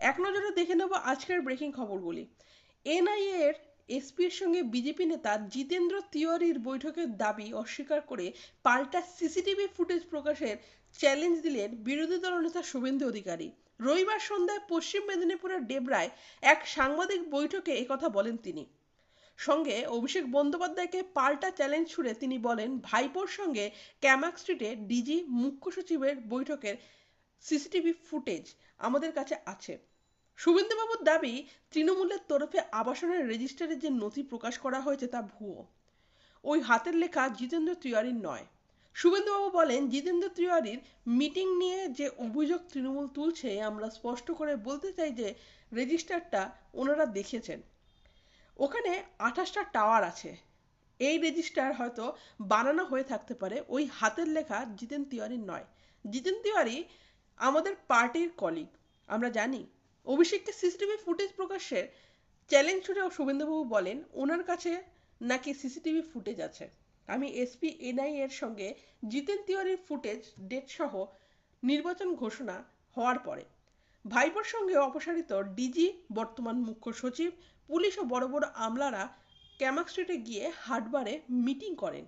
এক নজরে দেখে নেব আজকের ব্রেকিং খবরগুলি। এনআইএ এর এসপির সঙ্গে বিজেপি নেতা জিতেন্দ্র তিওয়ারির বৈঠকের দাবি অস্বীকার করে পাল্টা সিসিটিভি ফুটেজ প্রকাশের চ্যালেঞ্জ দিলেন বিরোধী দল দলনেতা শুভেন্দু অধিকারী। রবিবার সন্ধ্যায় পশ্চিম মেদিনীপুরের ডেবরায় এক সাংবাদিক বৈঠকে একথা বলেন তিনি। সঙ্গে অভিষেক বন্দ্যোপাধ্যায়কে পাল্টা চ্যালেঞ্জ ছুড়ে তিনি বলেন, ভাইপোর সঙ্গে ক্যামাক স্ট্রিটে ডিজি মুখ্য সচিবের বৈঠকের সিসিটিভি ফুটেজ আমাদের কাছে আছে। শুভেন্দুবাবুর দাবি, তৃণমূলের তরফে আবাসনের রেজিস্টারে যে নথি প্রকাশ করা হয়েছে তা ভুয়ো। ওই হাতের লেখা জিতেন্দ্র তিওয়ারির নয়। শুভেন্দুবাবু বলেন, জিতেন্দ্র তিওয়ারির মিটিং নিয়ে যে অভিযোগ তৃণমূল তুলছে, আমরা স্পষ্ট করে বলতে চাই যে রেজিস্টারটা ওনারা দেখেছেন। ওখানে আঠাশটা টাওয়ার আছে। এই রেজিস্টার হয়তো বানানো হয়ে থাকতে পারে। ওই হাতের লেখা জিতেন তিওয়ারির নয়। জিতেন তিওয়ারি আমাদের পার্টির কলিগ। আমরা জানি অভিষেককে সিসিটিভি ফুটেজ প্রকাশের চ্যালেঞ্জ ছুটে শুভেন্দুবাবু বলেন, ওনার কাছে নাকি সিসিটিভি ফুটেজ আছে। আমি এসপি, এনআই এর সঙ্গে জিতেন তিওয়ারির ফুটেজ ডেট সহ নির্বাচন ঘোষণা হওয়ার পরে। ভাইপোর সঙ্গে অপসারিত ডিজি, বর্তমান মুখ্য সচিব, পুলিশ ও বড় বড় আমলারা ক্যামাক স্ট্রিটে গিয়ে হাটবারে মিটিং করেন।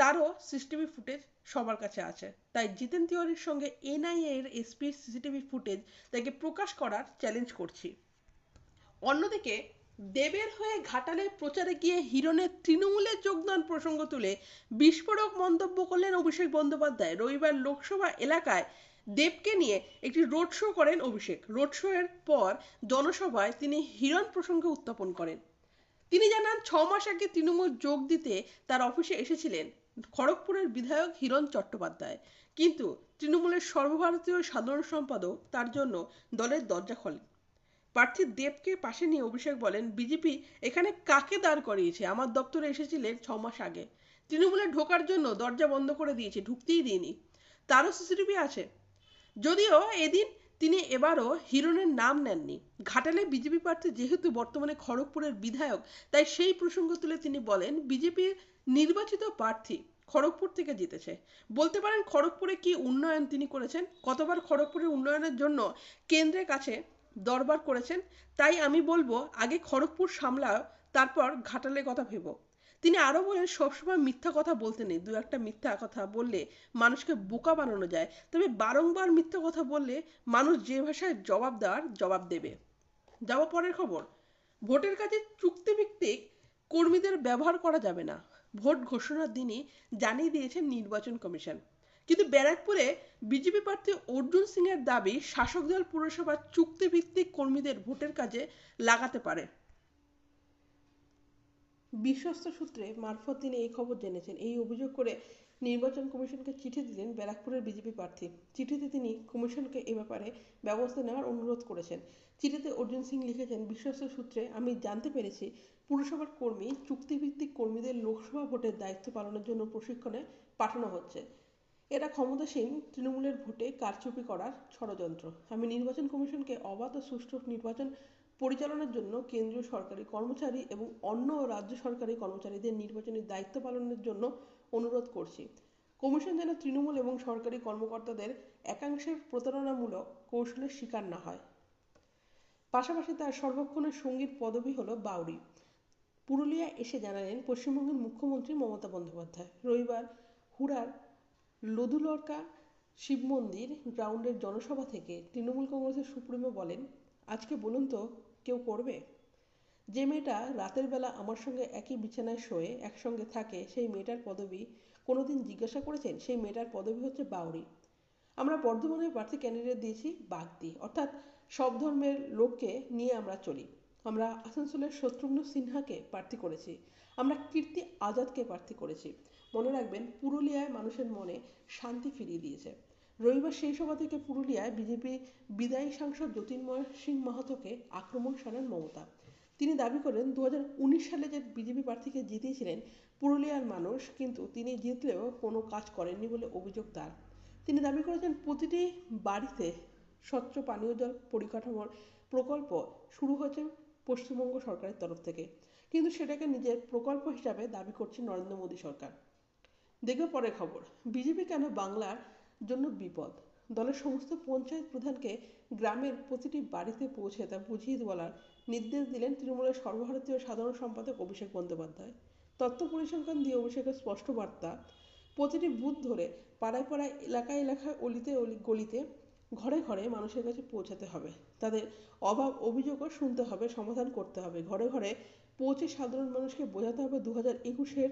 তারও সিসিটিভি ফুটেজ সবার কাছে আছে। তাই জিতেন তিওয়ারির সঙ্গে এনআইএ এর এসপির সিসিটিভি ফুটেজ তাকে প্রকাশ করার চ্যালেঞ্জ করছি। অন্যদিকে দেবের হয়ে ঘাটালে প্রচারে গিয়ে হিরণের তৃণমূলের যোগদান প্রসঙ্গ তুলে বিস্ফোরক মন্তব্য করলেন অভিষেক বন্দ্যোপাধ্যায়। রবিবার লোকসভা এলাকায় দেবকে নিয়ে একটি রোড শো করেন অভিষেক। রোড শো এর পর জনসভায় তিনি হিরণ প্রসঙ্গে উত্থাপন করেন। তিনি জানান, ছ মাস আগে তৃণমূল যোগ দিতে তার অফিসে এসেছিলেন। খড়গপুরের বিধায়ক হিরণ চট্টোপাধ্যায়। কিন্তু তৃণমূলের সর্বভারতীয় সাধারণ সম্পাদক তার জন্য দলের দরজা খোলেন প্রার্থী দেবকে পাশে নিয়ে অভিষেক বলেন, বিজেপি এখানে কাকে দাঁড় করিয়েছে? আমার দপ্তরে এসেছিলেন ছ মাস আগে। তৃণমূলে ঢোকার জন্য দরজা বন্ধ করে দিয়েছে, ঢুকতেই দিইনি। তারও সিসিটিভি আছে। যদিও এদিন তিনি এবারও হিরণের নাম নেননি। ঘাটালে বিজেপি প্রার্থী যেহেতু বর্তমানে খড়গপুরের বিধায়ক, তাই সেই প্রসঙ্গ তুলে তিনি বলেন, বিজেপির নির্বাচিত প্রার্থী খড়গপুর থেকে জিতেছে। বলতে পারেন খড়গপুরে কি উন্নয়ন তিনি করেছেন? কতবার খড়গপুরের উন্নয়নের জন্য কেন্দ্রের কাছে দরবার করেছেন? তাই আমি বলব, আগে খড়গপুর সামলাও, তারপর ঘাটালের কথা ভেবো। তিনি আরও বলেন, সবসময় মিথ্যা কথা বলতে নেই। দু একটা মিথ্যা কথা বললে মানুষকে বোকা বানানো যায়। তবে বারংবার মিথ্যা কথা বললে মানুষ যে ভাষায় জবাব দেওয়ার জবাব দেবে। যাওয়া পরের খবর। ভোটের কাজে চুক্তিভিত্তিক কর্মীদের ব্যবহার করা যাবে না। ভোট ঘোষণার দিনই জানিয়ে দিয়েছেন নির্বাচন কমিশন। কিন্তু ব্যারাকপুরে বিজেপি প্রার্থী অর্জুন সিং এর দাবি শাসক দল পুরসভার চুক্তিভিত্তিক কর্মীদের ভোটের কাজে লাগাতে পারে। বিশ্বস্ত সূত্রে মারফত তিনি এই খবর জেনেছেন। এই অভিযোগ করে নির্বাচন কমিশনকে চিঠি দিলেন ব্যারাকপুরের বিজেপি প্রার্থী। চিঠিতে তিনি কমিশনকে এ ব্যাপারে ব্যবস্থা নেওয়ার অনুরোধ করেছেন। চিঠিতে অর্জুন সিং লিখেছেন, বিশ্বস্ত সূত্রে আমি জানতে পেরেছি, পুরসভার কর্মী, চুক্তিভিত্তিক কর্মীদের লোকসভা ভোটের দায়িত্ব পালনের জন্য প্রশিক্ষণে পাঠানো হচ্ছে। এরা ক্ষমতাসীন, তৃণমূলের ভোটে কারচুপি করার ষড়যন্ত্র। আমি নির্বাচন কমিশনকে অবাধ ও সুষ্ঠু নির্বাচন পরিচালনার জন্য কেন্দ্রীয় সরকারি কর্মচারী এবং অন্য রাজ্য সরকারি কর্মচারীদের নির্বাচনী দায়িত্ব পালনের জন্য অনুরোধ করছি। কমিশন যেন তৃণমূল এবং সরকারি কর্মকর্তাদের একাংশের প্রতারণামূলক কৌশলের শিকার না হয়। পাশাপাশি তার সর্বক্ষণের সঙ্গীর পদবি হলো বাউরি। পুরুলিয়া এসে জানালেন পশ্চিমবঙ্গের মুখ্যমন্ত্রী মমতা বন্দ্যোপাধ্যায়। রবিবার হুড়ার লদুলরকা শিব মন্দির গ্রাউন্ডের জনসভা থেকে তৃণমূল কংগ্রেসের সুপ্রিমো বলেন, আজকে বলুন তো কেউ করবে? যে মেয়েটা রাতের বেলা আমার সঙ্গে একই বিছানায় শোয়ে একসঙ্গে থাকে, সেই মেয়েটার পদবি কোনোদিন জিজ্ঞাসা করেছেন? সেই মেয়েটার পদবি হচ্ছে বাউরি আমরা বর্ধমানে প্রার্থী ক্যান্ডিডেট দিয়েছি বাগদি। অর্থাৎ সব ধর্মের লোককে নিয়ে আমরা চলি। আমরা আসানসোলের শত্রুঘ্ন সিনহাকে প্রার্থী করেছি। আমরা কীর্তি আজাদকে প্রার্থী করেছি। মনে রাখবেন, পুরুলিয়ায় মানুষের মনে শান্তি ফিরিয়ে দিয়েছে। রবিবার সেই সভা থেকে পুরুলিয়ায় বিজেপি বিদায়ী সাংসদ জ্যোতির্ময় সিং মাহাতোকে আক্রমণ সারেন মমতা। তিনি দাবি করেন দুই হাজার উনিশ সালে যে বিজেপি প্রার্থীকে জিতিয়েছিলেন, পুরুলিয়ার মানুষ, কিন্তু তিনি জিতলেও কোনো কাজ করেননি বলে অভিযোগ তার। তিনি দাবি করেছেন, প্রতিটি বাড়িতে স্বচ্ছ পানীয় জল পরিকাঠামোর প্রকল্প শুরু হয়েছে পশ্চিমবঙ্গ সরকারের তরফ থেকে। কিন্তু সেটাকে নিজের প্রকল্প হিসাবে দাবি করছে নরেন্দ্র মোদী সরকার। দেখবে পরে খবর, বিজেপি কেন বাংলার জন্য বিপদ। দলের সমস্ত পঞ্চায়েত প্রধানকে গ্রামের প্রতিটি বাড়িতে পৌঁছে তা বুঝিয়ে বলার নির্দেশ দিলেন তৃণমূলের সর্বভারতীয় সাধারণ সম্পাদক অভিষেক বন্দ্যোপাধ্যায়। তথ্য পরিসংখ্যান দিয়ে অভিষেকের স্পষ্ট বার্তা, প্রতিটি বুথ ধরে পাড়ায় পাড়ায়, এলাকায় এলাকায়, অলিতে অলি গলিতে, ঘরে ঘরে মানুষের কাছে পৌঁছাতে হবে। তাদের অভাব অভিযোগও শুনতে হবে, সমাধান করতে হবে। ঘরে ঘরে পৌঁছে সাধারণ মানুষকে বোঝাতে হবে। দু হাজার একুশের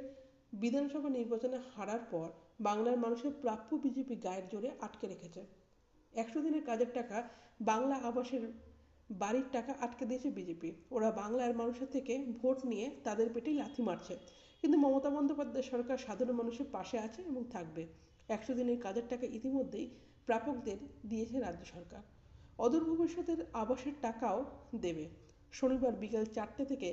বিধানসভা নির্বাচনে হারার পর বাংলার মানুষের প্রাপ্য বিজেপি গায়ের জোরে আটকে রেখেছে। একশো দিনের কাজের টাকা বাংলা আবাসের বাড়ির টাকা আটকে দিয়েছে বিজেপি। ওরা বাংলার মানুষের থেকে ভোট নিয়ে তাদের পেটেই লাথি মারছে। কিন্তু মমতা বন্দ্যোপাধ্যায় সরকার সাধারণ মানুষের পাশে আছে এবং থাকবে। একশো দিনের কাজের টাকা ইতিমধ্যেই প্রাপকদের দিয়েছে রাজ্য সরকার। অদূর ভবিষ্যতের আবাসের টাকাও দেবে। শনিবার বিকেল চারটে থেকে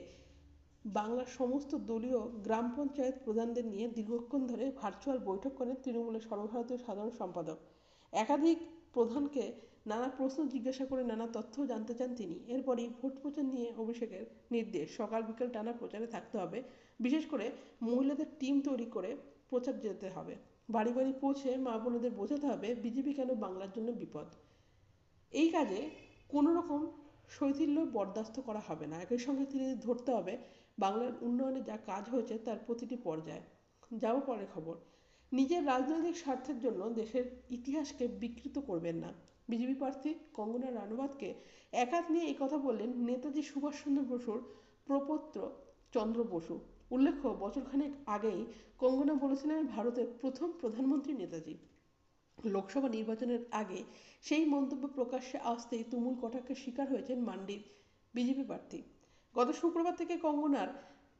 বাংলার সমস্ত দলীয় গ্রাম পঞ্চায়েত প্রধানদের নিয়ে দীর্ঘক্ষণ ধরে ভার্চুয়াল বৈঠক করেন তৃণমূলের সর্বভারতীয় সাধারণ সম্পাদক। একাধিক প্রধানকে নানা প্রশ্ন জিজ্ঞাসা করে নানা তথ্য জানতে চান তিনি। এরপরই ভোট প্রচার নিয়ে অভিষেকের নির্দেশ। সকাল বিকেল টানা প্রচারে থাকতে হবে। বিশেষ করে মহিলাদের টিম তৈরি করে প্রচার যেতে হবে। বাড়ি বাড়ি পৌঁছে মা বোনেদের বোঝাতে হবে, বিজেপি কেন বাংলার জন্য বিপদ? এই কাজে কোনো রকম শৈথিল্য বরদাস্ত করা হবে না। একই সঙ্গে তিনি ধরতে হবে বাংলার উন্নয়নে যা কাজ হয়েছে তার প্রতিটি পর্যায়ে। যাও পরে খবর। নিজের রাজনৈতিক স্বার্থের জন্য দেশের ইতিহাসকে বিকৃত করবেন না। বিজেপি প্রার্থী কঙ্গনা রানাওয়াতকে একাত নিয়ে এই কথা বললেন নেতাজি সুভাষচন্দ্র বসুর প্রপত্র চন্দ্র বসু। উল্লেখ্য বছরখানেক আগেই কঙ্গনা বলেছিলেন ভারতের প্রথম প্রধানমন্ত্রী নেতাজি। লোকসভা নির্বাচনের আগে সেই মন্তব্য প্রকাশ্যে আসতেই তুমুল কটাক্ষের শিকার হয়েছেন মান্ডির বিজেপি প্রার্থী। গত শুক্রবার থেকে কঙ্গনার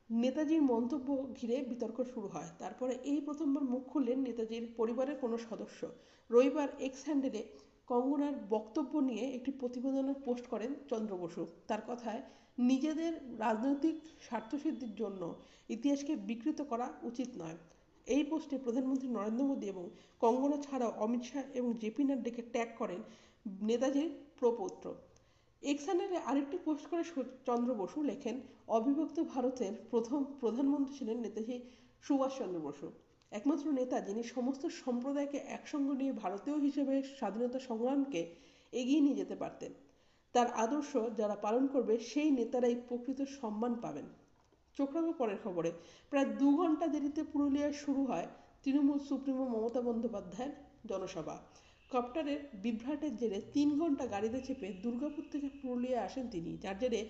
নেতাজির মন্তব্য ঘিরে বিতর্ক শুরু হয়। তারপরে এই প্রথমবার মুখ খুললেন নেতাজির পরিবারের কোনো সদস্য। রবিবার এক্স হ্যান্ডেলে কঙ্গনার বক্তব্য নিয়ে একটি প্রতিবেদনের পোস্ট করেন চন্দ্র বসু। তার কথায়, নিজেদের রাজনৈতিক স্বার্থসিদ্ধির জন্য ইতিহাসকে বিকৃত করা উচিত নয়। এই পোস্টে প্রধানমন্ত্রী নরেন্দ্র মোদী এবং কঙ্গনা ছাড়াও অমিত শাহ এবং জেপি নাড্ডাকে ট্যাগ করেন নেতাজির প্রপৌত্র। এক্সানেরে আরেকটি পোস্ট করে চন্দ্র বসু লেখেন, অবিভক্ত ভারতের প্রথম প্রধানমন্ত্রী ছিলেন নেতাজি সুভাষচন্দ্র বসু। একমাত্র নেতা যিনি সমস্ত সম্প্রদায়কে একসঙ্গে নিয়ে ভারতীয় হিসেবে স্বাধীনতা সংগ্রামকে এগিয়ে নিয়ে যেতে পারতেন। তার আদর্শ যারা পালন করবে, সেই নেতারাই প্রকৃত সম্মান পাবেন। চোখ পরের খবরে। প্রায় দু ঘণ্টা দেরিতে পুরুলিয়ায় শুরু হয় তৃণমূল সুপ্রিমো মমতা বন্দ্যোপাধ্যায়ের জনসভা। কপ্টারের বিভ্রাটের জেরে তিন ঘণ্টা গাড়িতে চেপে দুর্গাপুর থেকে পুরুলিয়া আসেন তিনি, যার জেরে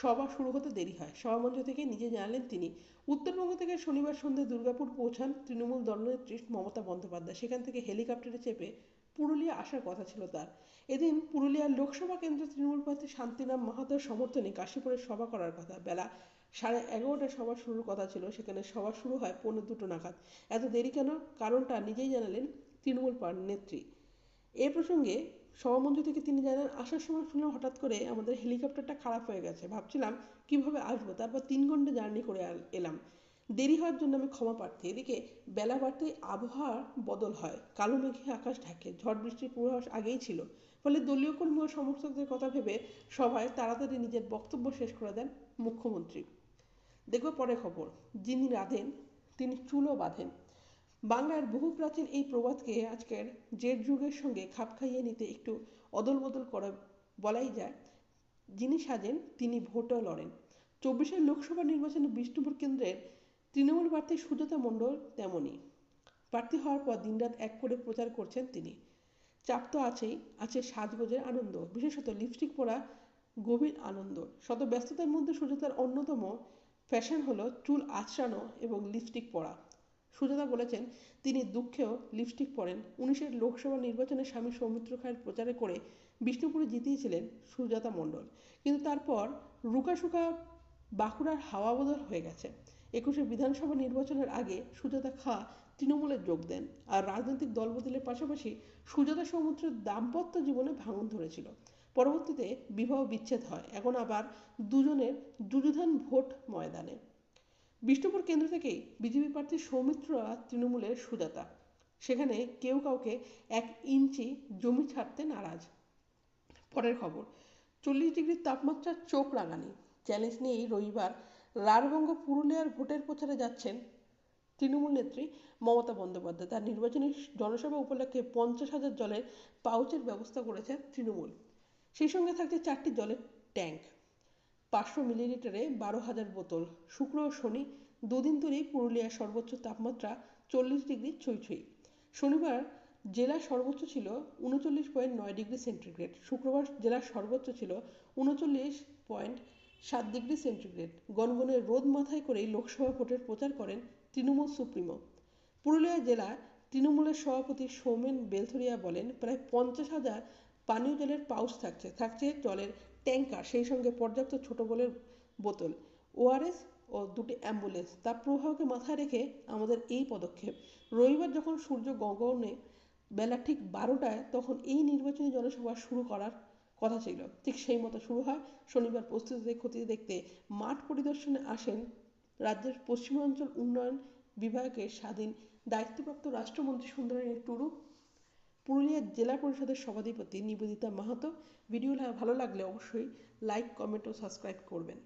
সভা শুরু হতে দেরি হয়। সভামঞ্চ থেকে নিজে জানালেন তিনি, উত্তরবঙ্গ থেকে শনিবার সন্ধ্যে দুর্গাপুর পৌঁছান তৃণমূল দলনেত্রী মমতা বন্দ্যোপাধ্যায়। সেখান থেকে হেলিকপ্টারে চেপে পুরুলিয়া আসার কথা ছিল তার। এদিন পুরুলিয়ার লোকসভা কেন্দ্রে তৃণমূল প্রার্থী শান্তিনাম মাহাতোর সমর্থনে কাশীপুরে সভা করার কথা। বেলা সাড়ে এগারোটায় সভা শুরুর কথা ছিল, সেখানে সভা শুরু হয় পৌনে দুটো নাগাদ। এত দেরি কেন? কারণটা নিজেই জানালেন তৃণমূল নেত্রী। এ প্রসঙ্গে সভামঞ্চ থেকে তিনি জানান, আসার সময় শুনলাম হঠাৎ করে আমাদের হেলিকপ্টারটা খারাপ হয়ে গেছে। ভাবছিলাম কীভাবে আসব? তারপর তিন ঘণ্টা জার্নি করে এলাম। দেরি হওয়ার জন্য আমি ক্ষমা প্রার্থী। এদিকে বেলা বাড়তেই আবহাওয়ার বদল হয়। কালো মেঘে আকাশ ঢাকে, ঝড় বৃষ্টির পূর্বাভাস আগেই ছিল। ফলে দলীয় কর্মী ও সমর্থকদের কথা ভেবে সবাই তাড়াতাড়ি নিজের বক্তব্য শেষ করে দেন মুখ্যমন্ত্রী। দেখব পরে খবর। যিনি রাধেন, তিনি চুলও বাঁধেন। বাংলার বহু প্রাচীন এই প্রবাদকে আজকের জেট যুগের সঙ্গে খাপ খাইয়ে নিতে একটু অদল বদল করে বলাই যায়। যিনি সাজেন, তিনি ভোটও লড়েন। চব্বিশের লোকসভা নির্বাচনে বিষ্ণুপুর কেন্দ্রের তৃণমূল প্রার্থী সুজাতা মণ্ডল তেমনই প্রার্থী হওয়ার পর দিনরাত এক করে প্রচার করছেন তিনি। চাপ তো আছেই, আছে সাজগোজের আনন্দ, বিশেষত লিপস্টিক পরা গভীর আনন্দ। শত ব্যস্ততার মধ্যে সুজাতার অন্যতম ফ্যাশন হলো চুল আঁচড়ানো এবং লিপস্টিক পরা। সুজাতা বলেছেন, তিনি দুঃখেও লিপস্টিক পরেন। উনিশের লোকসভা নির্বাচনে স্বামী সৌমিত্র খায়ের প্রচারে করে বিষ্ণুপুরে জিতিয়েছিলেন সুজাতা মণ্ডল। কিন্তু তারপর রুকাশুকা বাঁকুড়ার হাওয়া বদল হয়ে গেছে। একুশে বিধানসভা নির্বাচনের আগে সুজাতা খা তৃণমূলে যোগ দেন আর রাজনৈতিক দল বদলের পাশাপাশি সুজাতা সৌমিত্রের দাম্পত্য জীবনে ভাঙন ধরেছিল। পরবর্তীতে বিবাহ বিচ্ছেদ হয়। এখন আবার দুজনের যুযুধান ভোট ময়দানে। বিষ্ণুপুর কেন্দ্র থেকেই বিজেপি প্রার্থী সৌমিত্র তৃণমূলের সুজাতা সেখানে কেউ কাউকে এক ইঞ্চি জমি ছাড়তে নারাজ। পরের খবর, চল্লিশ ডিগ্রির তাপমাত্রার চোখ রাঙানি। চ্যালেঞ্জ নিয়েই রবিবার লালবঙ্গ পুরুলিয়ার ভোটের প্রচারে যাচ্ছেন তৃণমূল নেত্রী মমতা বন্দ্যোপাধ্যায়। তার নির্বাচনী জনসভা উপলক্ষে পঞ্চাশ হাজার জলের পাউচের ব্যবস্থা করেছে তৃণমূল। সেই সঙ্গে থাকছে চারটি জলের ট্যাঙ্ক। পাঁচশো মিলিলিটারে বারো হাজার বোতল। শুক্র ও শনি দুদিন ধরেই পুরুলিয়ার সর্বোচ্চ তাপমাত্রা চল্লিশ ডিগ্রি ছুঁই শনিবার জেলার সর্বোচ্চ ছিল উনচল্লিশ পয়েন্ট নয় ডিগ্রি সেন্টিগ্রেড। শুক্রবার জেলার সর্বোচ্চ ছিল উনচল্লিশ পয়েন্ট সাত ডিগ্রি সেন্টিগ্রেড। গনগনে রোদ মাথায় করেই লোকসভা ভোটের প্রচার করেন তৃণমূল সুপ্রিমো। পুরুলিয়া জেলার তৃণমূলের সভাপতি সৌমেন বেলথরিয়া বলেন, প্রায় পঞ্চাশ হাজার পানীয় জলের পাউচ থাকছে। থাকছে জলের ট্যাঙ্কার সেই সঙ্গে পর্যাপ্ত ছোট বলের বোতল, ওআরএস ও দুটি অ্যাম্বুলেন্স, তার প্রভাবকে মাথায় রেখে আমাদের এই পদক্ষেপ। রবিবার যখন সূর্য গগনে বেলা ঠিক বারোটায়, তখন এই নির্বাচনী জনসভা শুরু করার কথা ছিল। ঠিক সেই মতো শুরু হয়। শনিবার প্রস্তুতি খতিয়ে দেখতে মাঠ পরিদর্শনে আসেন রাজ্যের পশ্চিমাঞ্চল উন্নয়ন বিভাগের স্বাধীন দায়িত্বপ্রাপ্ত রাষ্ট্রমন্ত্রী সুন্দরানী টুডু। পুরুলিয়া জেলা পরিষদের সভাধিপতি নিবেদিতা মাহাতো। ভিডিও ভালো লাগলে অবশ্যই লাইক কমেন্ট ও সাবস্ক্রাইব করবেন।